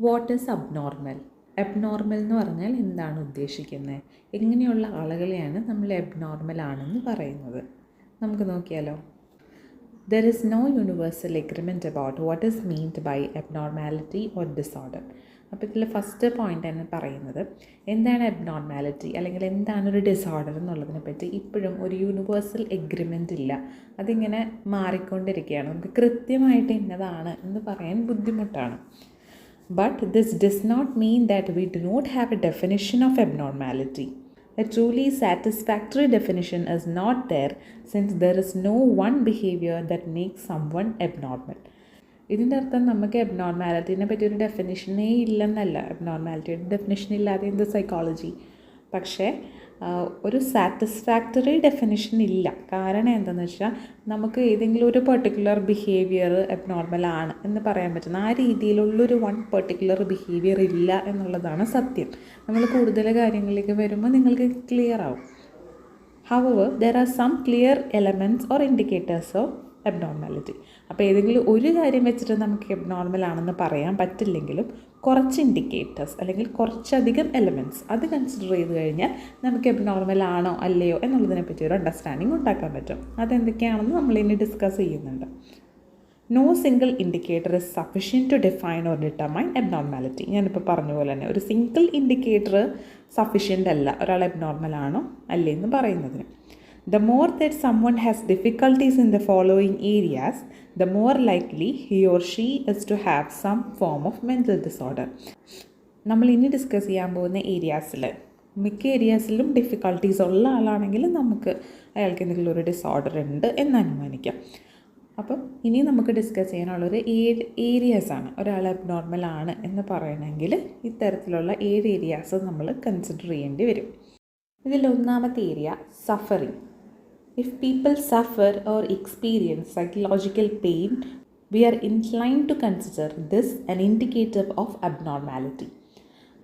What is abnormal abnormal എന്ന് പറഞ്ഞാൽ എന്താണ് ഉദ്ദേശിക്കുന്നത്? എങ്ങനെയുള്ള ആളുകളെയാണ് നമ്മൾ അബ്നോർമൽ ആണെന്ന് പറയുന്നത്? നമുക്ക് നോക്കിയാലോ. There is no universal agreement about what is meant by abnormality or disorder അപ്പോൾ ഇതിൽ ഫസ്റ്റ് പോയിന്റ് തന്നെ പറയുന്നത്. എന്താണ് അബ്നോർമാലിറ്റി അല്ലെങ്കിൽ എന്താണ് ഒരു ഡിസോർഡർ എന്നുള്ളതിനെ പറ്റി ഇപ്പോഴും ഒരു യൂണിവേഴ്സൽ എഗ്രിമെന്റ് ഇല്ല. അതിങ്ങനെ മാറിക്കൊണ്ടിരിക്കുകയാണ്. നമുക്ക് കൃത്യമായിട്ട് ഇന്നതാണ് എന്ന് പറയാൻ ബുദ്ധിമുട്ടാണ്. But this does not mean that we do not have a definition of abnormality. A truly satisfactory definition is not there since there is no one behavior that makes someone abnormal. ഇതിന്റെ അർത്ഥം നമുക്ക് അബ്നോർമാലിറ്റീനെ പറ്റി ഒരു ഡെഫിനിഷനേ ഇല്ലെന്നല്ല അബ്നോർമാലിറ്റിയുടെ definition ഇല്ലാതെ എന്ത് സൈക്കോളജി പക്ഷേ ഒരു സാറ്റിസ്ഫാക്ടറി ഡെഫിനിഷൻ ഇല്ല. കാരണം എന്താണെന്ന് വെച്ചാൽ നമുക്ക് ഏതെങ്കിലും ഒരു പെർട്ടിക്കുലർ ബിഹേവിയർ അബ്നോർമൽ ആണ് എന്ന് പറയാൻ പറ്റുന്ന ആ രീതിയിലുള്ളൊരു വൺ പെർട്ടിക്കുലർ ബിഹേവിയർ ഇല്ല എന്നുള്ളതാണ് സത്യം. നമ്മൾ കൂടുതൽ കാര്യങ്ങളിലേക്ക് വരുമ്പോൾ നിങ്ങൾക്ക് ക്ലിയർ ആവും. However there are some clear elements or indicators of abnormality അപ്പോൾ ഏതെങ്കിലും ഒരു കാര്യം വെച്ചിട്ട് നമുക്ക് അബ്നോർമൽ ആണെന്ന് പറയാൻ പറ്റില്ലെങ്കിലും കുറച്ച് ഇൻഡിക്കേറ്റേഴ്സ് അല്ലെങ്കിൽ കുറച്ചധികം എലമെന്റ്സ് അത് കൺസിഡർ ചെയ്ത് കഴിഞ്ഞാൽ നമുക്ക് അബ്നോർമൽ ആണോ അല്ലയോ എന്നുള്ളതിനെ പറ്റി ഒരു അണ്ടർസ്റ്റാൻഡിങ് ഉണ്ടാക്കാൻ പറ്റും. അതെന്തൊക്കെയാണെന്ന് നമ്മൾ ഇനി ഡിസ്കസ് ചെയ്യുന്നുണ്ട്. No single indicator is sufficient to define or determine abnormality ഞാനിപ്പോൾ പറഞ്ഞ പോലെ തന്നെ ഒരു സിംഗിൾ ഇൻഡിക്കേറ്റർ സഫിഷ്യന്റ് അല്ല. ഒരാൾ അബ്നോർമൽ ആണോ അല്ലേ എന്ന് പറയുന്നതിന്. The more that someone has difficulties in the following areas, the more likely he or she is to have some form of mental disorder. നമ്മൾ ഇനി ഡിസ്കസ് ചെയ്യാൻ പോകുന്ന ഏരിയാസിൽ മിക്ക ഏരിയാസിലും ഡിഫിക്കൽട്ടീസ് ഉള്ള ആളാണെങ്കിൽ നമുക്ക് അയാൾക്ക് എന്തെങ്കിലും ഒരു ഡിസോർഡർ ഉണ്ട് എന്ന് അനുമാനിക്കാം. അപ്പം ഇനി നമുക്ക് ഡിസ്കസ് ചെയ്യാനുള്ളൊരു ഏരിയാസ് ആണ്. ഒരാൾ അബ്നോർമൽ ആണ് എന്ന് പറയണമെങ്കിൽ ഇത്തരത്തിലുള്ള ഏഴ് ഏരിയാസ് നമ്മൾ കൺസിഡർ ചെയ്യേണ്ടി വരും. ഇതിൽ ഒന്നാമത്തെ area suffering if people suffer or experience psychological pain, we are inclined to consider this an indicator of abnormality.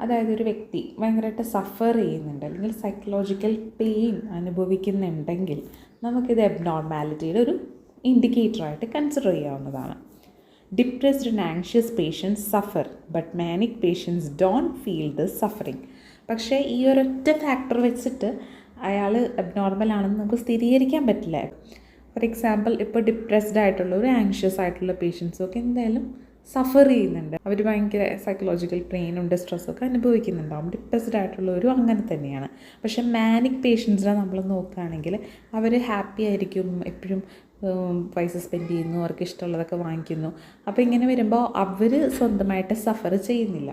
അതായത് ഒരു വ്യക്തി ഭയങ്കരമായിട്ട് സഫർ ചെയ്യുന്നുണ്ട് അല്ലെങ്കിൽ സൈക്കോളജിക്കൽ പെയിൻ അനുഭവിക്കുന്നുണ്ടെങ്കിൽ നമുക്കിത് അബ്നോർമാലിറ്റിയുടെ ഒരു ഇൻഡിക്കേറ്ററായിട്ട് കൺസിഡർ ചെയ്യാവുന്നതാണ്. Depressed and anxious patients suffer but manic patients don't feel the suffering പക്ഷേ ഈ ഒരൊറ്റ ഫാക്ടർ വെച്ചിട്ട് അയാൾ അബ്നോർമൽ ആണെന്ന് നമുക്ക് സ്ഥിരീകരിക്കാൻ പറ്റില്ല. ഫോർ എക്സാമ്പിൾ ഇപ്പോൾ ഡിപ്രസ്ഡ് ആയിട്ടുള്ള ഒരു ആങ്ഷ്യസ് ആയിട്ടുള്ള പേഷ്യൻസും ഒക്കെ എന്തായാലും സഫർ ചെയ്യുന്നുണ്ട്. അവർ ഭയങ്കര സൈക്കോളജിക്കൽ പെയിനും സ്ട്രെസ്സൊക്കെ അനുഭവിക്കുന്നുണ്ടാവും ഡിപ്രസ്ഡ് ആയിട്ടുള്ളവരും അങ്ങനെ തന്നെയാണ്. പക്ഷേ മാനിക് പേഷ്യൻസിനെ നമ്മൾ നോക്കുകയാണെങ്കിൽ അവർ ഹാപ്പി ആയിരിക്കും. എപ്പോഴും പൈസ സ്പെൻഡ് ചെയ്യുന്നു അവർക്ക് ഇഷ്ടമുള്ളതൊക്കെ വാങ്ങിക്കുന്നു. അപ്പോൾ ഇങ്ങനെ വരുമ്പോൾ അവർ സ്വന്തമായിട്ട് സഫർ ചെയ്യുന്നില്ല.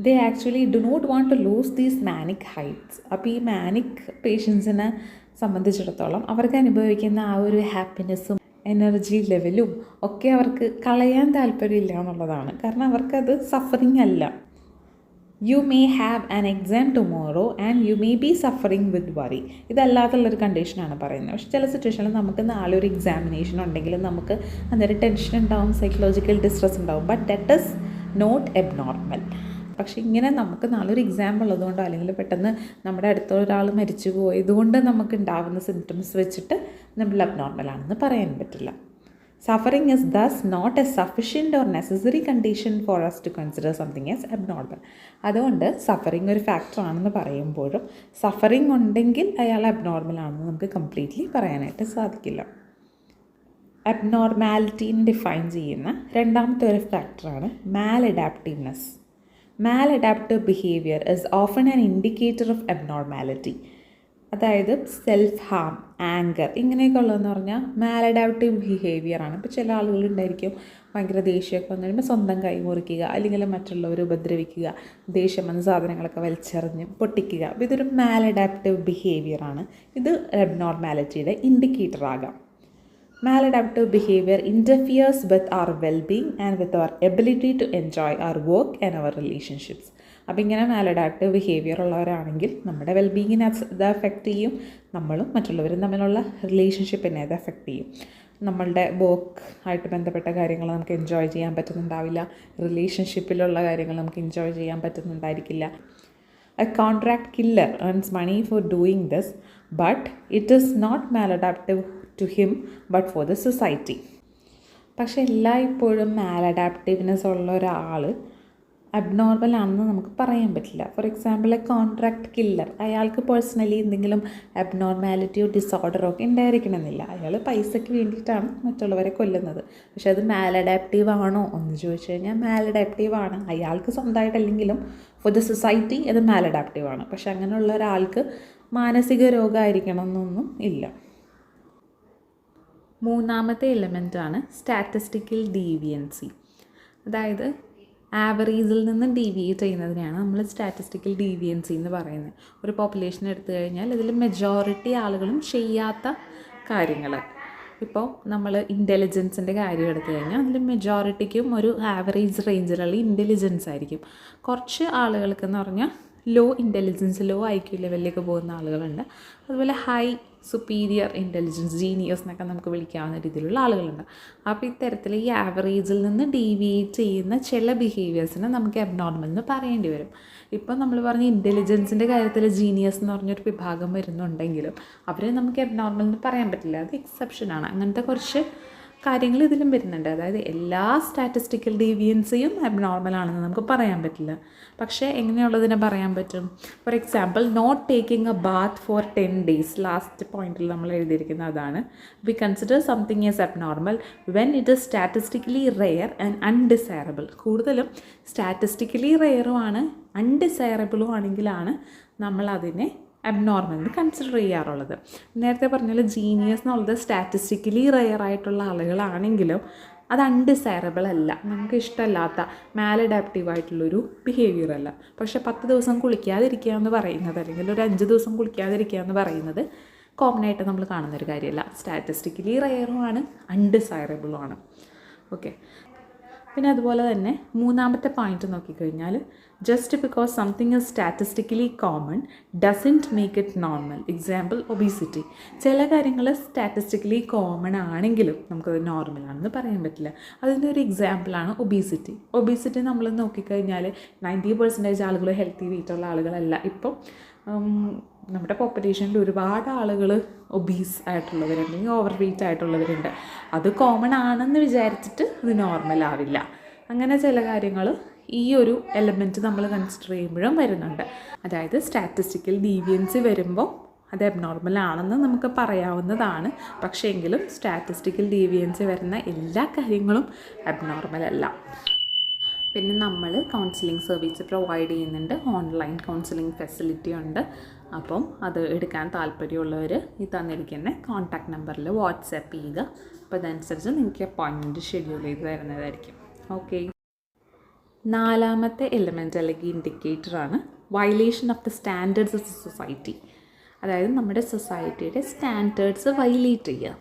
They actually do not want to lose these manic heights അപ്പോൾ ഈ മാനിക് പേഷ്യൻസിനെ സംബന്ധിച്ചിടത്തോളം അവർക്ക് അനുഭവിക്കുന്ന ആ ഒരു ഹാപ്പിനെസ്സും എനർജി ലെവലും ഒക്കെ അവർക്ക് കളയാൻ താല്പര്യമില്ല എന്നുള്ളതാണ്. കാരണം അവർക്കത് സഫറിങ് അല്ല. You may have an exam tomorrow and you may be suffering with worry ഇതല്ലാത്തുള്ളൊരു കണ്ടീഷനാണ് പറയുന്നത്. പക്ഷെ ചില സിറ്റുവേഷനിൽ നമുക്ക് നാളെ ഒരു എക്സാമിനേഷൻ ഉണ്ടെങ്കിൽ നമുക്ക് അന്നേരം ടെൻഷൻ ഉണ്ടാവും സൈക്കോളജിക്കൽ ഡിസ്ട്രെസ് ഉണ്ടാവും. But that is not abnormal പക്ഷേ ഇങ്ങനെ നമുക്ക് നാളൊരു എക്സാമ്പിൾ ഉള്ളതുകൊണ്ട് അല്ലെങ്കിൽ പെട്ടെന്ന് നമ്മുടെ അടുത്ത ഒരാൾ മരിച്ചു പോയതുകൊണ്ട് നമുക്ക് ഉണ്ടാകുന്ന സിംറ്റംസ് വെച്ചിട്ട് നമ്മൾ അബ്നോർമൽ ആണെന്ന് പറയാൻ പറ്റില്ല. Suffering is thus not a sufficient or necessary condition for us to consider something as abnormal അതുകൊണ്ട് സഫറിങ് ഒരു ഫാക്ടർ ആണെന്ന് പറയുമ്പോഴും സഫറിങ് ഉണ്ടെങ്കിൽ അയാൾ അബ്നോർമൽ ആണെന്ന് നമുക്ക് കംപ്ലീറ്റ്ലി പറയാനായിട്ട് സാധിക്കില്ല. അബ്നോർമാലിറ്റീനെ ഡിഫൈൻ ചെയ്യുന്ന രണ്ടാമത്തെ ഒരു ഫാക്ടറാണ് maladaptiveness maladaptive behaviour is often an indicator of abnormality അതായത് സെൽഫ് ഹാം ആങ്കർ ഇങ്ങനെയൊക്കെ ഉള്ളതെന്ന് പറഞ്ഞാൽ മാലഡാപ്റ്റീവ് ബിഹേവിയർ ആണ്. ഇപ്പോൾ ചില ആളുകളുണ്ടായിരിക്കും ഭയങ്കര ദേഷ്യമൊക്കെ വന്നു കഴിയുമ്പോൾ സ്വന്തം കൈ മുറിക്കുക അല്ലെങ്കിൽ മറ്റുള്ളവരെ ഉപദ്രവിക്കുക ദേഷ്യം വന്ന സാധനങ്ങളൊക്കെ വലിച്ചെറിഞ്ഞ് പൊട്ടിക്കുക. അപ്പോൾ ഇതൊരു മാലഡാപ്റ്റീവ് ബിഹേവിയർ ആണ്. ഇത് അബ്നോർമാലിറ്റിയുടെ ഇൻഡിക്കേറ്റർ ആകാം. Maladaptive behavior interferes with our well-being and with our ability to enjoy our work and our relationships. അപ്പോൾ ഇങ്ങനെ മാലഡാപ്റ്റീവ് ബിഹേവിയർ ഉള്ളവരാണെങ്കിൽ നമ്മുടെ വെൽബീങ്ങിനെ അത് അഫക്റ്റ് ചെയ്യും. നമ്മളും മറ്റുള്ളവരും തമ്മിലുള്ള റിലേഷൻഷിപ്പിനെ അത് അഫക്റ്റ് ചെയ്യും. നമ്മളുടെ വർക്ക് ആയിട്ട് ബന്ധപ്പെട്ട കാര്യങ്ങൾ നമുക്ക് എൻജോയ് ചെയ്യാൻ പറ്റുന്നുണ്ടാവില്ല. റിലേഷൻഷിപ്പിലുള്ള കാര്യങ്ങൾ നമുക്ക് എൻജോയ് ചെയ്യാൻ പറ്റുന്നുണ്ടായിരിക്കില്ല. A contract killer earns money for doing this, but it is not maladaptive to him but for the society പക്ഷെ എല്ലായ്പ്പോഴും മാലഡാപ്റ്റീവ്നെസ് ഉള്ള ഒരാൾ അബ്നോർമൽ ആണെന്ന് നമുക്ക് പറയാൻ പറ്റില്ല. For example a contract killer അയാൾക്ക് പേഴ്സണലി എന്തെങ്കിലും അബ്നോർമാലിറ്റിയോ ഡിസോർഡറോ ഒക്കെ ഉണ്ടായിരിക്കണമെന്നില്ല. അയാൾ പൈസയ്ക്ക് വേണ്ടിയിട്ടാണ് മറ്റുള്ളവരെ കൊല്ലുന്നത്. പക്ഷെ അത് മാലഡാപ്റ്റീവ് ആണോ എന്ന് ചോദിച്ചു കഴിഞ്ഞാൽ മാലഡാപ്റ്റീവ് ആണ്. അയാൾക്ക് സ്വന്തമായിട്ടല്ലെങ്കിലും ഫോർ ദ സൊസൈറ്റി അത് മാലഡാപ്റ്റീവ് ആണ്. പക്ഷെ അങ്ങനെയുള്ള ഒരാൾക്ക് മാനസിക രോഗമായിരിക്കണം എന്നൊന്നും ഇല്ല. മൂന്നാമത്തെ ആണ് സ്റ്റാറ്റിസ്റ്റിക്കൽ ഡീവിയൻസി അതായത് ആവറേജിൽ നിന്ന് ഡീവിയേറ്റ് ചെയ്യുന്നതിനെയാണ് നമ്മൾ സ്റ്റാറ്റിസ്റ്റിക്കൽ ഡീവിയൻസി എന്ന് പറയുന്നത്. ഒരു പോപ്പുലേഷൻ എടുത്തു കഴിഞ്ഞാൽ ഇതിൽ മെജോറിറ്റി ആളുകളും ചെയ്യാത്ത കാര്യങ്ങൾ ഇപ്പോൾ നമ്മൾ ഇന്റലിജൻസിന്റെ കാര്യം എടുത്തു കഴിഞ്ഞാൽ അതിൽ മെജോറിറ്റിക്കും ഒരു ആവറേജ് റേഞ്ചിലുള്ള ഇന്റലിജൻസ് ആയിരിക്കും. കുറച്ച് ആളുകൾക്ക് എന്ന് പറഞ്ഞാൽ low intelligence low I Q ലെവലിലേക്ക് പോകുന്ന ആളുകളുണ്ട്. അതുപോലെ ഹൈ സുപ്പീരിയർ ഇന്റലിജൻസ് ജീനിയസ് എന്നൊക്കെ നമുക്ക് വിളിക്കാവുന്ന രീതിയിലുള്ള ആളുകളുണ്ട്. അപ്പോൾ ഇത്തരത്തിൽ ഈ ആവറേജിൽ നിന്ന് ഡീവിയേറ്റ് ചെയ്യുന്ന ചില ബിഹേവിയേഴ്സിനെ നമുക്ക് അബ്നോർമൽ എന്ന് പറയേണ്ടി വരും. ഇപ്പം നമ്മൾ പറഞ്ഞ ഇന്റലിജൻസിന്റെ കാര്യത്തിൽ ജീനിയസ് എന്ന് പറഞ്ഞൊരു വിഭാഗം വരുന്നുണ്ടെങ്കിലും അവരെ നമുക്ക് അബ്നോർമൽ എന്ന് പറയാൻ പറ്റില്ല. അത് എക്സെപ്ഷനാണ് അങ്ങനത്തെ കുറച്ച് കാര്യങ്ങൾ ഇതിലും വരുന്നുണ്ട്. അതായത് എല്ലാ സ്റ്റാറ്റിസ്റ്റിക്കൽ ഡീവിയൻസിയും അബ്നോർമൽ ആണെന്ന് നമുക്ക് പറയാൻ പറ്റില്ല. പക്ഷേ എങ്ങനെയുള്ളതിനെ പറയാൻ പറ്റും? For example not taking a bath for ten days last പോയിന്റിൽ നമ്മൾ എഴുതിയിരിക്കുന്ന അതാണ്. We consider something is abnormal when it is statistically rare and undesirable കൂടുതലും സ്റ്റാറ്റിസ്റ്റിക്കലി റെയറുമാണ് അൺഡിസയറബിളും ആണെങ്കിലാണ് നമ്മൾ അതിനെ അബ്നോർമൽ എന്ന് കൺസിഡർ ചെയ്യാറുള്ളത്. നേരത്തെ പറഞ്ഞാൽ ജീനിയസ് എന്നുള്ളത് സ്റ്റാറ്റിസ്റ്റിക്കലി റെയർ ആയിട്ടുള്ള ആളുകളാണെങ്കിലും അത് അൺഡിസൈറബിൾ അല്ല. നമുക്ക് ഇഷ്ടമല്ലാത്ത മാലഡാപ്റ്റീവ് ആയിട്ടുള്ളൊരു ബിഹേവിയർ അല്ല. പക്ഷേ പത്ത് ദിവസം കുളിക്കാതിരിക്കുക എന്ന് പറയുന്നത് അല്ലെങ്കിൽ ഒരു അഞ്ച് ദിവസം കുളിക്കാതിരിക്കുക എന്ന് പറയുന്നത് കോമൺ ആയിട്ട് നമ്മൾ കാണുന്നൊരു കാര്യമല്ല. സ്റ്റാറ്റിസ്റ്റിക്കലി റെയറുമാണ് അൺഡിസൈറബിളുമാണ് ഓക്കെ പിന്നെ അതുപോലെ തന്നെ മൂന്നാമത്തെ പോയിന്റ് നോക്കിക്കഴിഞ്ഞാൽ just because something is statistically common doesn't make it normal example obesity ചില കാര്യങ്ങൾ സ്റ്റാറ്റിസ്റ്റിക്കലി കോമൺ ആണെങ്കിലും നമുക്കത് നോർമലാണെന്ന് പറയാൻ പറ്റില്ല. അതിന്റെ ഒരു എക്സാമ്പിളാണ് ഒബീസിറ്റി ഒബീസിറ്റി നമ്മൾ നോക്കിക്കഴിഞ്ഞാൽ നയന്റി പെർസെന്റേജ് ആളുകൾ ഹെൽത്തി വെയിറ്റുള്ള ആളുകളല്ല. ഇപ്പം നമ്മുടെ പോപ്പുലേഷനിൽ ഒരുപാട് ആളുകൾ ഒബീസ് ആയിട്ടുള്ളവരുണ്ട് അല്ലെങ്കിൽ ഓവർ വെയിറ്റ് ആയിട്ടുള്ളവരുണ്ട്. അത് കോമൺ ആണെന്ന് വിചാരിച്ചിട്ട് അത് നോർമൽ ആവില്ല. അങ്ങനെ ചില കാര്യങ്ങൾ ഈ ഒരു എലമെന്റ് നമ്മൾ കൺസിഡർ ചെയ്യുമ്പോഴും വരുന്നുണ്ട്. അതായത് സ്റ്റാറ്റിസ്റ്റിക്കൽ ഡീവിയൻസ് വരുമ്പോൾ അത് അബ്നോർമൽ ആണെന്ന് നമുക്ക് പറയാവുന്നതാണ്. പക്ഷേ എങ്കിലും സ്റ്റാറ്റിസ്റ്റിക്കൽ ഡീവിയൻസ് വരുന്ന എല്ലാ കാര്യങ്ങളും അബ്നോർമൽ അല്ല. പിന്നെ നമ്മൾ കൗൺസിലിംഗ് സർവീസ് പ്രൊവൈഡ് ചെയ്യുന്നുണ്ട്. ഓൺലൈൻ കൗൺസിലിംഗ് ഫെസിലിറ്റി ഉണ്ട്. അപ്പം അത് എടുക്കാൻ താല്പര്യമുള്ളവർ ഈ തന്നിരിക്കുന്ന കോൺടാക്ട് നമ്പറിൽ വാട്സാപ്പ് ചെയ്യുക. അപ്പോൾ അതനുസരിച്ച് നിങ്ങൾക്ക് അപ്പോയിൻമെന്റ് ഷെഡ്യൂൾ ചെയ്ത് തരുന്നതായിരിക്കും. ഓക്കെ നാലാമത്തെ എലിമെന്റ് അല്ലെങ്കിൽ ഇൻഡിക്കേറ്ററാണ് violation of the standards of society അതായത് നമ്മുടെ സൊസൈറ്റിയുടെ സ്റ്റാൻഡേർഡ്സ് വയലേറ്റ് ചെയ്യുക.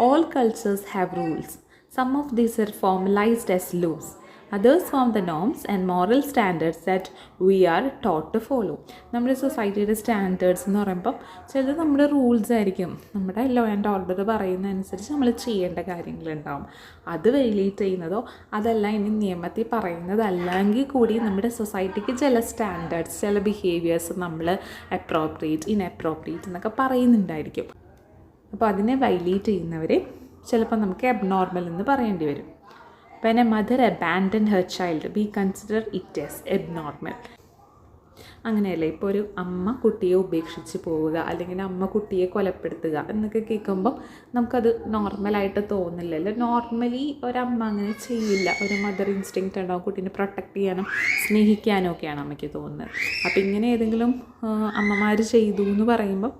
All cultures have rules some of these are formalised as laws others form the norms and moral standards that we are taught to follow നമ്മുടെ സൊസൈറ്റിയുടെ standards എന്ന് പറയുമ്പം ചിലത് നമ്മുടെ റൂൾസ് ആയിരിക്കും. നമ്മുടെ ലോ ആൻഡ് ഓർഡർ പറയുന്ന അനുസരിച്ച് നമ്മൾ ചെയ്യേണ്ട കാര്യങ്ങളുണ്ടാവും. അത് വെയിലേറ്റ് ചെയ്യുന്നതോ അതല്ല ഇനി നിയമത്തിൽ പറയുന്നതല്ലെങ്കിൽ കൂടി നമ്മുടെ സൊസൈറ്റിക്ക് ചില സ്റ്റാൻഡേർഡ്സ് ചില ബിഹേവിയേഴ്സ് നമ്മൾ അപ്രോപ്രിയേറ്റ് ഇൻഅപ്രോപ്രിയേറ്റ് എന്നൊക്കെ പറയുന്നുണ്ടായിരിക്കും. അപ്പോൾ അതിനെ വയലേറ്റ് ചെയ്യുന്നവരെ ചിലപ്പോൾ നമുക്ക് അബ്നോർമൽ എന്ന് പറയേണ്ടി വരും. When a mother abandon her child we consider it as abnormal അങ്ങനെയല്ലേ? ഇപ്പോൾ ഒരു അമ്മ കുട്ടിയെ ഉപേക്ഷിച്ച് പോവുക അല്ലെങ്കിൽ അമ്മ കുട്ടിയെ കൊലപ്പെടുത്തുക എന്നൊക്കെ കേൾക്കുമ്പോൾ നമുക്കത് നോർമലായിട്ട് തോന്നില്ലല്ലോ നോർമലി ഒരമ്മ അങ്ങനെ ചെയ്യില്ല. ഒരു മദർ ഇൻസ്റ്റിങ് ഉണ്ടാവും കുട്ടീനെ പ്രൊട്ടക്റ്റ് ചെയ്യാനും സ്നേഹിക്കാനും ഒക്കെയാണ് അമ്മയ്ക്ക് തോന്നുന്നത്. അപ്പോൾ ഇങ്ങനെ ഏതെങ്കിലും അമ്മമാർ ചെയ്തു എന്ന് പറയുമ്പം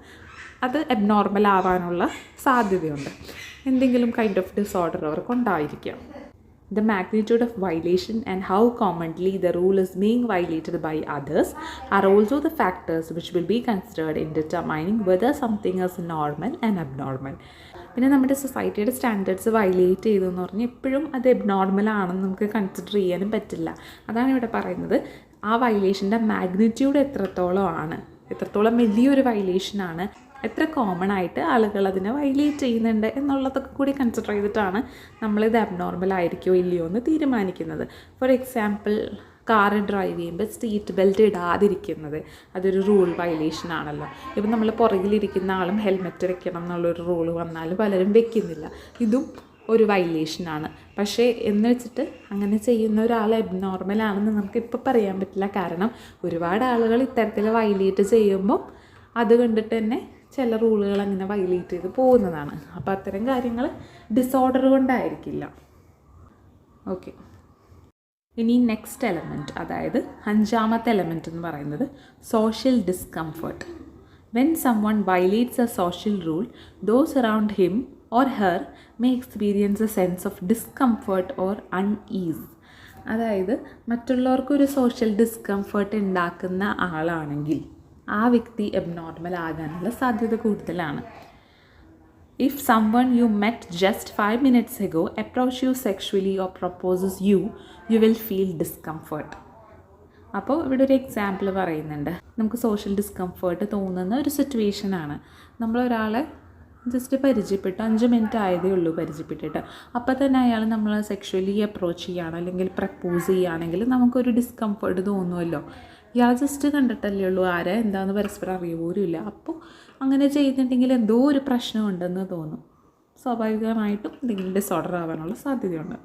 അത് അബ്നോർമൽ ആവാനുള്ള സാധ്യതയുണ്ട്. എന്തെങ്കിലും കൈൻഡ് ഓഫ് ഡിസോർഡർ അവർക്ക് ഉണ്ടായിരിക്കാം. The magnitude of violation and how commonly the rule is being violated by others are also the factors which will be considered in determining whether something is normal and abnormal. പിന്നെ നമ്മുടെ സൊസൈറ്റിയുടെ standards violate ചെയ്തു എന്ന് പറഞ്ഞാൽ എപ്പോഴും അത് abnormal ആണെന്ന് നമുക്ക് കൺസിഡർ ചെയ്യാനും പറ്റില്ല അതാണ് ഇവിടെ പറയുന്നത് ആ വയലേഷന്റെ മാഗ്നിറ്റ്യൂഡ് എത്രത്തോളം ആണ് എത്രത്തോളം വലിയൊരു വയലേഷനാണ് എത്ര കോമൺ ആയിട്ട് ആളുകൾ അതിനെ വയലേറ്റ് ചെയ്യുന്നുണ്ട് എന്നുള്ളതൊക്കെ കൂടി കൺസിഡർ ചെയ്തിട്ടാണ് നമ്മളിത് അബ്നോർമൽ ആയിരിക്കുമോ ഇല്ലയോ എന്ന് തീരുമാനിക്കുന്നത്. ഫോർ എക്സാമ്പിൾ കാർ ഡ്രൈവ് ചെയ്യുമ്പോൾ സീറ്റ് ബെൽറ്റ് ഇടാതിരിക്കുന്നത് അതൊരു റൂൾ വയലേഷൻ ആണല്ലോ. ഇപ്പം നമ്മൾ പുറകിലിരിക്കുന്ന ആളും ഹെൽമെറ്റ് വെക്കണം എന്നുള്ളൊരു റൂൾ വന്നാലും പലരും വെക്കുന്നില്ല. ഇതും ഒരു വയലേഷനാണ് പക്ഷേ എന്ന് വെച്ചിട്ട് അങ്ങനെ ചെയ്യുന്ന ഒരാൾ എബ്നോർമൽ ആണെന്ന് നമുക്ക് ഇപ്പോൾ പറയാൻ പറ്റില്ല. കാരണം ഒരുപാട് ആളുകൾ ഇത്തരത്തിൽ വയലേറ്റ് ചെയ്യുമ്പോൾ അത് കണ്ടിട്ട് തന്നെ ചില റൂളുകൾ അങ്ങനെ വയലേറ്റ് ചെയ്ത് പോകുന്നതാണ്. അപ്പോൾ അത്തരം കാര്യങ്ങൾ ഡിസോർഡർ കൊണ്ടായിരിക്കില്ല. ഓക്കെ ഇനി നെക്സ്റ്റ് എലമെന്റ് അതായത് അഞ്ചാമത്തെ എലമെന്റ് എന്ന് പറയുന്നത് social discomfort when someone violates a social rule those around him or her may experience a sense of discomfort or unease അതായത് മറ്റുള്ളവർക്കൊരു സോഷ്യൽ ഡിസ്കംഫർട്ട് ഉണ്ടാക്കുന്ന ആളാണെങ്കിൽ. ആ വ്യക്തി എബ്നോർമൽ ആകാനുള്ള സാധ്യത കൂടുതലാണ്. If someone you met just five minutes ago approach you sexually or proposes you you will feel discomfort അപ്പോൾ ഇവിടെ ഒരു എക്സാമ്പിൾ പറയുന്നുണ്ട്. നമുക്ക് സോഷ്യൽ ഡിസ്കംഫേർട്ട് തോന്നുന്ന ഒരു സിറ്റുവേഷനാണ് നമ്മളൊരാളെ ജസ്റ്റ് പരിചയപ്പെട്ടു. അഞ്ച് മിനിറ്റ് ആയതേ ഉള്ളൂ പരിചയപ്പെട്ടിട്ട്. അപ്പോൾ തന്നെ അയാൾ നമ്മൾ സെക്ഷുവലി അപ്രോച്ച് ചെയ്യുകയാണ് അല്ലെങ്കിൽ പ്രപ്പോസ് ചെയ്യുകയാണെങ്കിൽ നമുക്കൊരു ഡിസ്കംഫേർട്ട് തോന്നുമല്ലോ. ഇയാൾ ജസ്റ്റ് കണ്ടിട്ടല്ലേ ഉള്ളൂ ആരാ എന്താണെന്ന് പരസ്പരം അറിയ പോലുമില്ല അപ്പോൾ അങ്ങനെ ചെയ്തിട്ടുണ്ടെങ്കിൽ എന്തോ ഒരു പ്രശ്നമുണ്ടെന്ന് തോന്നും. സ്വാഭാവികമായിട്ടും എന്തെങ്കിലും ഡിസോർഡർ ആവാനുള്ള സാധ്യതയുണ്ട്.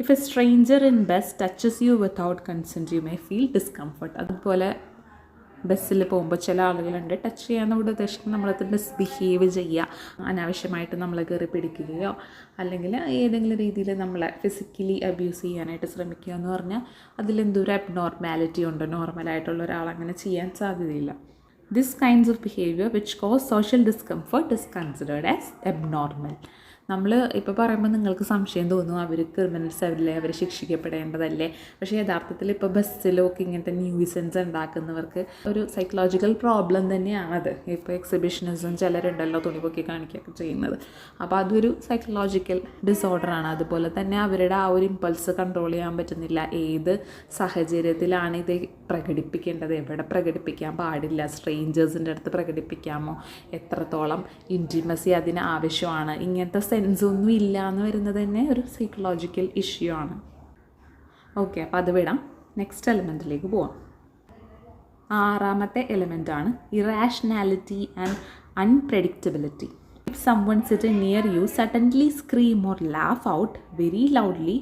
If a stranger in best touches you without consent you may feel discomfort അതുപോലെ ബസ്സിൽ പോകുമ്പോൾ ചില ആളുകളുണ്ട് ടച്ച് ചെയ്യാന്നോട് ഉദ്ദേശിക്കുന്നത് നമ്മളത് മിസ്ബിഹേവ് ചെയ്യുക. അനാവശ്യമായിട്ട് നമ്മളെ കയറി പിടിക്കുകയോ അല്ലെങ്കിൽ ഏതെങ്കിലും രീതിയിൽ നമ്മളെ ഫിസിക്കലി അബ്യൂസ് ചെയ്യാനായിട്ട് ശ്രമിക്കുക എന്ന് പറഞ്ഞാൽ അതിലെന്തോ ഒരു അബ്നോർമാലിറ്റി ഉണ്ട്? നോർമലായിട്ടുള്ള ഒരാൾ അങ്ങനെ ചെയ്യാൻ സാധ്യതയില്ല. This kinds of behaviour which cause social discomfort is considered as abnormal നമ്മൾ ഇപ്പോൾ പറയുമ്പോൾ നിങ്ങൾക്ക് സംശയം തോന്നും അവർ ക്രിമിനൽസ് അവരില്ലേ അവർ ശിക്ഷിക്കപ്പെടേണ്ടതല്ലേ? പക്ഷേ യഥാർത്ഥത്തിൽ ഇപ്പോൾ ബസ്സിലൊക്കെ ഇങ്ങനത്തെ ന്യൂസൻസ് ഉണ്ടാക്കുന്നവർക്ക് ഒരു സൈക്കോളജിക്കൽ പ്രോബ്ലം തന്നെയാണത്. ഇപ്പോൾ എക്സിബിഷനിസം ചിലരുണ്ടല്ലോ തുണി പൊക്കി കാണിക്കുകയൊക്കെ ചെയ്യുന്നത്. അപ്പോൾ അതൊരു സൈക്കോളജിക്കൽ ഡിസോർഡറാണ് അതുപോലെ തന്നെ അവരുടെ ആ ഒരു ഇമ്പൾസ് കൺട്രോൾ ചെയ്യാൻ പറ്റുന്നില്ല. ഏത് സാഹചര്യത്തിലാണ് ഇത് പ്രകടിപ്പിക്കേണ്ടത്? എവിടെ പ്രകടിപ്പിക്കാൻ പാടില്ല? സ്ട്രേഞ്ചേഴ്സിന്റെ അടുത്ത് പ്രകടിപ്പിക്കാമോ? എത്രത്തോളം ഇന്റിമസി അതിന് ആവശ്യമാണ്? ഇങ്ങനത്തെ സെൻസ് ഒന്നും ഇല്ല എന്ന് വരുന്നത് തന്നെ ഒരു സൈക്കോളജിക്കൽ ഇഷ്യൂ ആണ്. ഓക്കെ അപ്പോൾ അത് വിടാം. നെക്സ്റ്റ് എലമെന്റിലേക്ക് പോവാം. ആറാമത്തെ എലമെന്റാണ് irrationality and unpredictability if someone sit near you suddenly scream or laugh out very loudly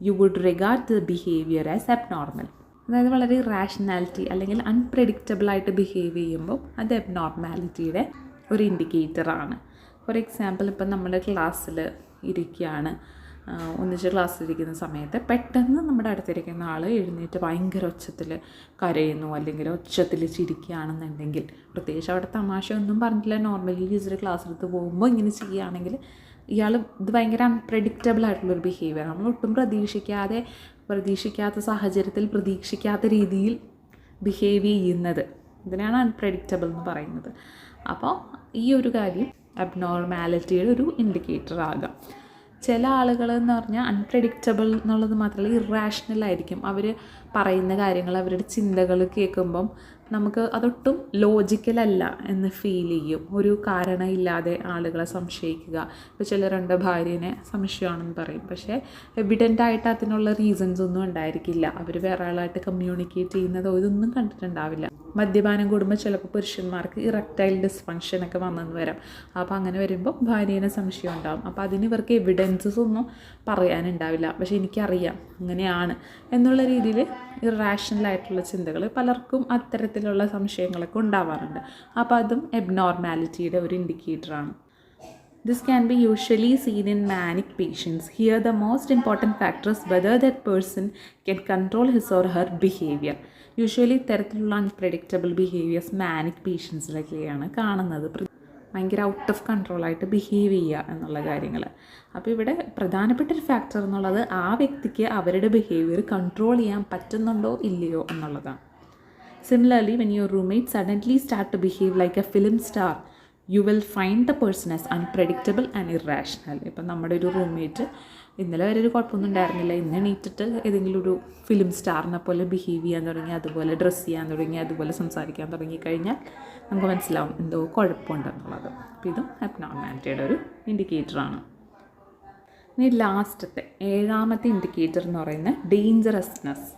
you would regard the behaviour as abnormal അതായത് വളരെ റാഷണാലിറ്റി അല്ലെങ്കിൽ അൺപ്രഡിക്റ്റബിളായിട്ട് ബിഹേവ് ചെയ്യുമ്പോൾ അത് അബ്നോർമാലിറ്റിയുടെ ഒരു ഇൻഡിക്കേറ്ററാണ് ഫോർ എക്സാമ്പിൾ ഇപ്പം നമ്മൾ ക്ലാസ്സിൽ ഇരിക്കുകയാണ്. ഒന്നിച്ച് ക്ലാസ്സിലിരിക്കുന്ന സമയത്ത് പെട്ടെന്ന് നമ്മുടെ അടുത്തിരിക്കുന്ന ആൾ എഴുന്നേറ്റ് ഭയങ്കര ഒച്ചത്തിൽ കരയുന്നു അല്ലെങ്കിൽ ഒച്ചത്തിൽ ചിരിക്കുകയാണെന്നുണ്ടെങ്കിൽ പ്രത്യേകിച്ച് അവിടെ തമാശ ഒന്നും പറഞ്ഞില്ല നോർമലി ടീച്ചർ ക്ലാസ് എടുത്ത് പോകുമ്പോൾ ഇങ്ങനെ ചെയ്യുകയാണെങ്കിൽ ഇയാൾ ഇത് ഭയങ്കര അൺപ്രഡിക്റ്റബിൾ ആയിട്ടുള്ളൊരു ബിഹേവിയർ നമ്മൾ ഒട്ടും പ്രതീക്ഷിക്കാതെ പ്രതീക്ഷിക്കാത്ത സാഹചര്യത്തിൽ പ്രതീക്ഷിക്കാത്ത രീതിയിൽ ബിഹേവ് ചെയ്യുന്നത്. ഇതിനാണ് അൺപ്രഡിക്റ്റബിൾ എന്ന് പറയുന്നത്. അപ്പോൾ ഈ ഒരു കാര്യം അബ്നോർമാലിറ്റിയുടെ ഒരു ഇൻഡിക്കേറ്റർ ആകാം. ചില ആളുകൾ എന്ന് പറഞ്ഞാൽ അൺപ്രഡിക്റ്റബിൾ എന്നുള്ളത് മാത്രമല്ല ഇറാഷണൽ ആയിരിക്കും. അവർ പറയുന്ന കാര്യങ്ങൾ അവരുടെ ചിന്തകൾ കേൾക്കുമ്പം നമുക്ക് അതൊട്ടും ലോജിക്കലല്ല എന്ന് ഫീൽ ചെയ്യും. ഒരു കാരണമില്ലാതെ ആളുകളെ സംശയിക്കുക. ഇപ്പോൾ ചിലരുണ്ട് ഭാര്യനെ സംശയമാണെന്ന് പറയും. പക്ഷേ എവിഡന്റ് ആയിട്ട് അതിനുള്ള റീസൺസ് ഒന്നും ഉണ്ടായിരിക്കില്ല. അവർ വേറെ ആളായിട്ട് കമ്മ്യൂണിക്കേറ്റ് ചെയ്യുന്നതോ ഇതൊന്നും കണ്ടിട്ടുണ്ടാവില്ല. മദ്യപാനം കൂടുമ്പോൾ ചിലപ്പോൾ പുരുഷന്മാർക്ക് ഇറക്റ്റൈൽ ഡിസ്ഫങ്ഷൻ ഒക്കെ വന്നെന്ന് വരാം. അപ്പോൾ അങ്ങനെ വരുമ്പോൾ ഭാര്യനെ സംശയം ഉണ്ടാകും അപ്പോൾ അതിന് ഇവർക്ക് എവിഡൻസസ് ഒന്നും പറയാനുണ്ടാവില്ല. പക്ഷേ എനിക്കറിയാം അങ്ങനെയാണ്. എന്നുള്ള രീതിയിൽ ഇറാഷണൽ ആയിട്ടുള്ള ചിന്തകൾ പലർക്കും അത്തരത്തിലുള്ള സംശയങ്ങളൊക്കെ ഉണ്ടാവാറുണ്ട്. അപ്പോൾ അതും എബ്നോർമാലിറ്റിയുടെ ഒരു ഇൻഡിക്കേറ്ററാണ് This can be usually seen in manic patients. Here, the most important factor is whether that person can control his or her behavior. Usually ഇത്തരത്തിലുള്ള അൺപ്രഡിക്റ്റബിൾ ബിഹേവിയേഴ്സ് മാനിക് പേഷ്യൻസിലൊക്കെയാണ് കാണുന്നത്. ഭയങ്കര ഔട്ട് ഓഫ് കൺട്രോളായിട്ട് ബിഹേവ് ചെയ്യുക എന്നുള്ള കാര്യങ്ങൾ. അപ്പോൾ ഇവിടെ പ്രധാനപ്പെട്ട ഒരു ഫാക്ടർ എന്നുള്ളത് ആ വ്യക്തിക്ക് അവരുടെ ബിഹേവിയർ കൺട്രോൾ ചെയ്യാൻ പറ്റുന്നുണ്ടോ ഇല്ലയോ എന്നുള്ളതാണ്. Similarly when your roommate suddenly start to behave like a film star you will find the person as unpredictable and irrational ഇപ്പം നമ്മുടെ ഒരു റൂംമേറ്റ് ഇന്നലെ വരെ ഒരു കുഴപ്പമൊന്നും ഉണ്ടായിരുന്നില്ല. ഇന്ന് എണീറ്റിട്ട് ഏതെങ്കിലും ഒരു ഫിലിം സ്റ്റാറിനെ പോലെ ബിഹേവ് ചെയ്യാൻ തുടങ്ങി അതുപോലെ ഡ്രസ്സ് ചെയ്യാൻ തുടങ്ങി അതുപോലെ സംസാരിക്കാൻ തുടങ്ങി കഴിഞ്ഞാൽ നമുക്ക് മനസ്സിലാവും എന്തോ കുഴപ്പമുണ്ടെന്നുള്ളത് അപ്പോൾ ഇതും അബ്നോർമാലിറ്റിയുടെ ഒരു ഇൻഡിക്കേറ്ററാണ് ഇനി ലാസ്റ്റത്തെ ഏഴാമത്തെ ഇൻഡിക്കേറ്റർ എന്ന് പറയുന്നത് ഡേഞ്ചറസ്നെസ്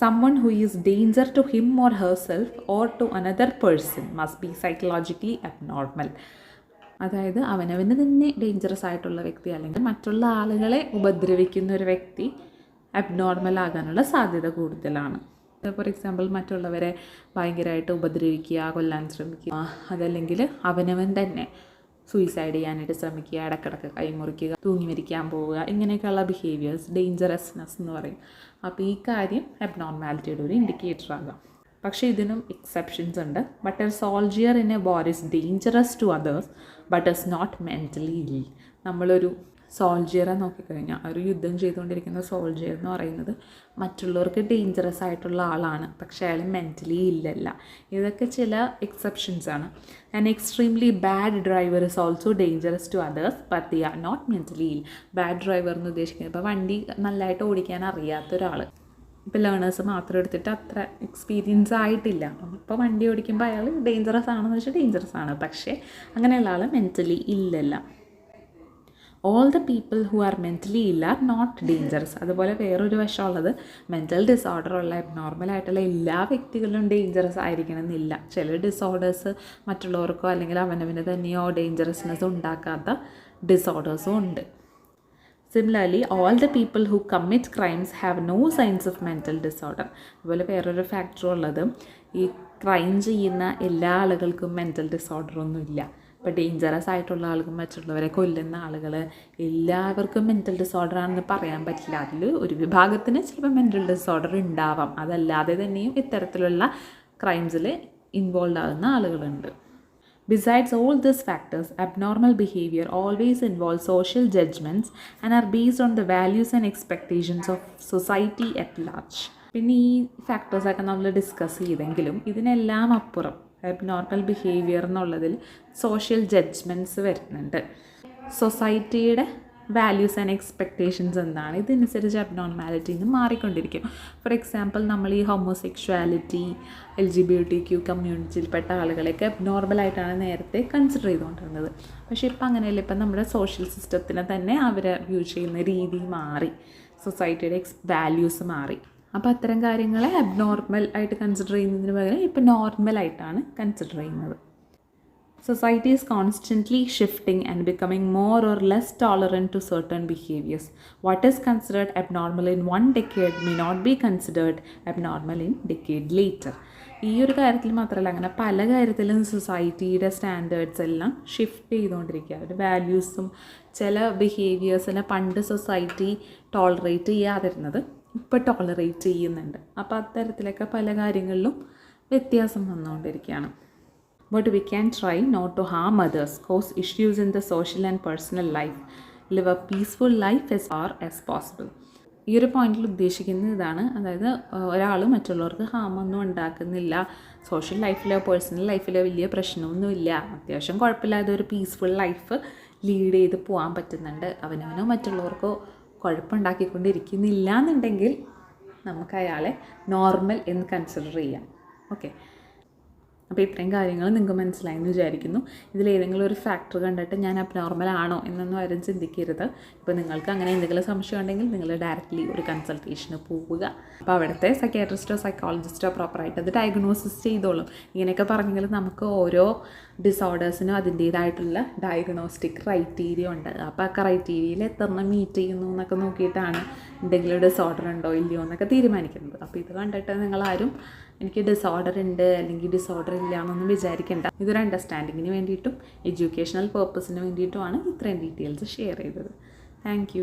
someone who is danger to him or herself or to another person must be psychologically abnormal. അതായത് അവനവന് തന്നെ ഡേഞ്ചറസ് ആയിട്ടുള്ള വ്യക്തി അല്ലെങ്കിൽ മറ്റുള്ള ആളുകളെ ഉപദ്രവിക്കുന്ന ഒരു വ്യക്തി അബ്നോർമൽ ആകാനുള്ള സാധ്യത കൂടുതലാണ്. ഫോർ എക്സാമ്പിൾ മറ്റുള്ളവരെ ഭയങ്കരമായിട്ട് ഉപദ്രവിക്കുക കൊല്ലാൻ ശ്രമിക്കുക അതല്ലെങ്കിൽ അവനവൻ തന്നെ സൂയിസൈഡ് ചെയ്യാനായിട്ട് ശ്രമിക്കുക ഇടക്കിടക്ക് കൈമുറിക്കുക തൂങ്ങി മരിക്കാൻ പോവുക ഇങ്ങനെയൊക്കെയുള്ള ബിഹേവിയേഴ്സ് ഡേഞ്ചറസ്നെസ് എന്ന് പറയും. അപ്പോൾ ഈ കാര്യം അബ്നോർമാലിറ്റിയുടെ ഒരു ഇൻഡിക്കേറ്റർ ആകാം. പക്ഷേ ഇതിനും എക്സെപ്ഷൻസ് ഉണ്ട്. But a soldier in a war is dangerous to others but is not mentally ill നമ്മളൊരു സോൾജിയറെ നോക്കിക്കഴിഞ്ഞാൽ ഒരു യുദ്ധം ചെയ്തുകൊണ്ടിരിക്കുന്ന സോൾജിയർ എന്ന് പറയുന്നത് മറ്റുള്ളവർക്ക് ഡേഞ്ചറസ് ആയിട്ടുള്ള ആളാണ്. പക്ഷേ അയാൾ മെന്റലി ഇല്ലല്ല. ഇതൊക്കെ ചില എക്സെപ്ഷൻസ് ആണ്. And extremely bad driver is also dangerous to others but the are not mentally ill bad driver എന്ന് ഉദ്ദേശിക്കുന്നത് ഇപ്പോൾ വണ്ടി നല്ലതായിട്ട് ഓടിക്കാൻ അറിയാത്ത ഒരാൾ ഇപ്പോൾ ലേണേഴ്സ് മാത്രം എടുത്തിട്ട് അത്ര എക്സ്പീരിയൻസ് ആയിട്ടില്ല. അപ്പോൾ വണ്ടി ഓടിക്കുമ്പോൾ അയാൾ ഡേഞ്ചറസ് ആണെന്ന് വെച്ചാൽ ഡേഞ്ചറസ് ആണ്. പക്ഷേ അങ്ങനെയുള്ള ആൾ മെന്റലി ഇല്ലല്ല. All the people who are mentally ill are not dangerous അതുപോലെ വേറൊരു വശമുള്ളത് മെന്റൽ ഡിസോർഡർ ഉള്ള അബ്നോർമൽ ആയിട്ടുള്ള എല്ലാ വ്യക്തികളും ഡേഞ്ചറസ് ആയിരിക്കണം എന്നില്ല ചില ഡിസോർഡേഴ്സ് മറ്റുള്ളവർക്കോ അല്ലെങ്കിൽ അവനവന് തന്നെയോ ഡേഞ്ചറസ്നെസ് ഉണ്ടാക്കാത്ത ഡിസോർഡേഴ്സും ഉണ്ട്. Similarly all the people who commit crimes have no signs of mental disorder അതുപോലെ വേറൊരു ഫാക്ടർ ഉള്ളത് ഈ ക്രൈം ചെയ്യുന്ന എല്ലാ ആളുകൾക്കും മെന്റൽ ഡിസോർഡർ ഒന്നും ഇല്ല ഇപ്പോൾ ഡേഞ്ചറസ് ആയിട്ടുള്ള ആളുകൾ മറ്റുള്ളവരെ കൊല്ലുന്ന ആളുകൾ എല്ലാവർക്കും മെന്റൽ ഡിസോർഡർ ആണെന്ന് പറയാൻ പറ്റില്ല. അതിൽ ഒരു വിഭാഗത്തിന് ചിലപ്പോൾ മെന്റൽ ഡിസോർഡർ ഉണ്ടാവാം. അതല്ലാതെ തന്നെയും ഇത്തരത്തിലുള്ള ക്രൈംസിൽ ഇൻവോൾവ് ആകുന്ന ആളുകളുണ്ട്. Besides all these factors, abnormal behaviour always involves social judgments and are based on the values and expectations of society at large പിന്നെ ഈ ഫാക്ടേഴ്സൊക്കെ നമ്മൾ ഡിസ്കസ് ചെയ്തെങ്കിലും ഇതിനെല്ലാം അപ്പുറം അബ്നോർമൽ ബിഹേവിയർ എന്നുള്ളതിൽ സോഷ്യൽ ജഡ്ജ്മെന്റ്സ് വരുന്നുണ്ട്. സൊസൈറ്റിയുടെ വാല്യൂസ് ആൻഡ് എക്സ്പെക്റ്റേഷൻസ് എന്താണ്? ഇതനുസരിച്ച് അബ്നോർമാലിറ്റി നിന്ന് മാറിക്കൊണ്ടിരിക്കും. ഫോർ എക്സാമ്പിൾ നമ്മൾ ഈ homosexuality L G B T Q കമ്മ്യൂണിറ്റിയിൽപ്പെട്ട ആളുകളെയൊക്കെ അബ്നോർമലായിട്ടാണ് നേരത്തെ കൺസിഡർ ചെയ്തുകൊണ്ടിരുന്നത്. പക്ഷേ ഇപ്പം അങ്ങനെയല്ല. ഇപ്പം നമ്മുടെ സോഷ്യൽ സിസ്റ്റത്തിനെ തന്നെ അവരെ വ്യൂ ചെയ്യുന്ന രീതി മാറി. സൊസൈറ്റിയുടെ എക്സ് വാല്യൂസ് മാറി. അപ്പോൾ അത്തരം കാര്യങ്ങളെ അബ്നോർമൽ ആയിട്ട് കൺസിഡർ ചെയ്യുന്നതിന് പകരം നോർമൽ ആയിട്ടാണ് കൺസിഡർ ചെയ്യുന്നത്. Society is constantly shifting and becoming more or less tolerant to certain behaviours what is considered abnormal in one decade may not be considered abnormal in decade later ഈ ഒരു കാര്യത്തിൽ മാത്രമല്ല അങ്ങനെ പല കാര്യത്തിലും സൊസൈറ്റിയുടെ സ്റ്റാൻഡേർഡ്സ് എല്ലാം ഷിഫ്റ്റ് ചെയ്തുകൊണ്ടിരിക്കുക. അവരുടെ വാല്യൂസും ചില ബിഹേവിയേഴ്സിനെ പണ്ട് സൊസൈറ്റി ടോളറേറ്റ് ചെയ്യാതിരുന്നത് ഇപ്പോൾ ടോളറേറ്റ് ചെയ്യുന്നുണ്ട്. അപ്പോൾ അത്തരത്തിലൊക്കെ പല കാര്യങ്ങളിലും വ്യത്യാസം വന്നുകൊണ്ടിരിക്കുകയാണ്. But we can try not to harm others, cause issues in the social and personal life live a peaceful life as are as possible ഈ ഒരു പോയിന്റിൽ ഉദ്ദേശിക്കുന്നത് ഇതാണ്. അതായത് ഒരാൾ മറ്റുള്ളവർക്ക് ഹാമൊന്നും ഉണ്ടാക്കുന്നില്ല. സോഷ്യൽ ലൈഫിലോ പേഴ്സണൽ ലൈഫിലോ വലിയ പ്രശ്നമൊന്നുമില്ല. അത്യാവശ്യം കുഴപ്പമില്ലാതെ ഒരു പീസ്ഫുൾ ലൈഫ് ലീഡ് ചെയ്ത് പോകാൻ പറ്റുന്നുണ്ട്. അവനവനോ മറ്റുള്ളവർക്കോ കുഴപ്പമുണ്ടാക്കിക്കൊണ്ടിരിക്കുന്നില്ല എന്നുണ്ടെങ്കിൽ നമുക്ക് അയാളെ നോർമൽ എന്ന് കൺസിഡർ ചെയ്യാം. ഓക്കെ അപ്പോൾ ഇത്രയും കാര്യങ്ങൾ നിങ്ങൾക്ക് മനസ്സിലായെന്ന് വിചാരിക്കുന്നു. ഇതിലേതെങ്കിലും ഒരു ഫാക്ടർ കണ്ടിട്ട് ഞാൻ അബ്നോർമൽ ആണോ എന്നൊന്നും ആരും ചിന്തിക്കരുത്. ഇപ്പോൾ നിങ്ങൾക്ക് അങ്ങനെ എന്തെങ്കിലും സംശയം ഉണ്ടെങ്കിൽ നിങ്ങൾ ഡയറക്റ്റ്ലി ഒരു കൺസൾട്ടേഷന് പോവുക. അപ്പോൾ അവിടുത്തെ സൈക്കാട്രിസ്റ്റോ സൈക്കോളജിസ്റ്റോ പ്രോപ്പറായിട്ട് അത് ഡയഗ്നോസിസ് ചെയ്തോളും. ഇങ്ങനെയൊക്കെ പറഞ്ഞെങ്കിൽ നമുക്ക് ഓരോ ഡിസോർഡേഴ്സിനും അതിന്റേതായിട്ടുള്ള ഡയഗ്നോസ്റ്റിക് ക്രൈറ്റീരിയ ഉണ്ട്. അപ്പോൾ ആ ക്രൈറ്റീരിയയിൽ എത്രണ്ണം മീറ്റ് ചെയ്യുന്നു എന്നൊക്കെ നോക്കിയിട്ടാണ് എന്തെങ്കിലും ഡിസോർഡർ ഉണ്ടോ ഇല്ലയോ എന്നൊക്കെ തീരുമാനിക്കുന്നത്. അപ്പോൾ ഇത് കണ്ടിട്ട് നിങ്ങളാരും എനിക്ക് ഡിസോർഡർ ഉണ്ട് അല്ലെങ്കിൽ ഡിസോർഡർ ഇല്ല എന്നൊന്നും വിചാരിക്കേണ്ട. ഇതൊരു അണ്ടർസ്റ്റാൻഡിങ്ങിന് വേണ്ടിയിട്ടും എഡ്യൂക്കേഷണൽ പേർപ്പസിന് വേണ്ടിയിട്ടുമാണ് ഇത്രയും ഡീറ്റെയിൽസ് ഷെയർ ചെയ്തത്. താങ്ക്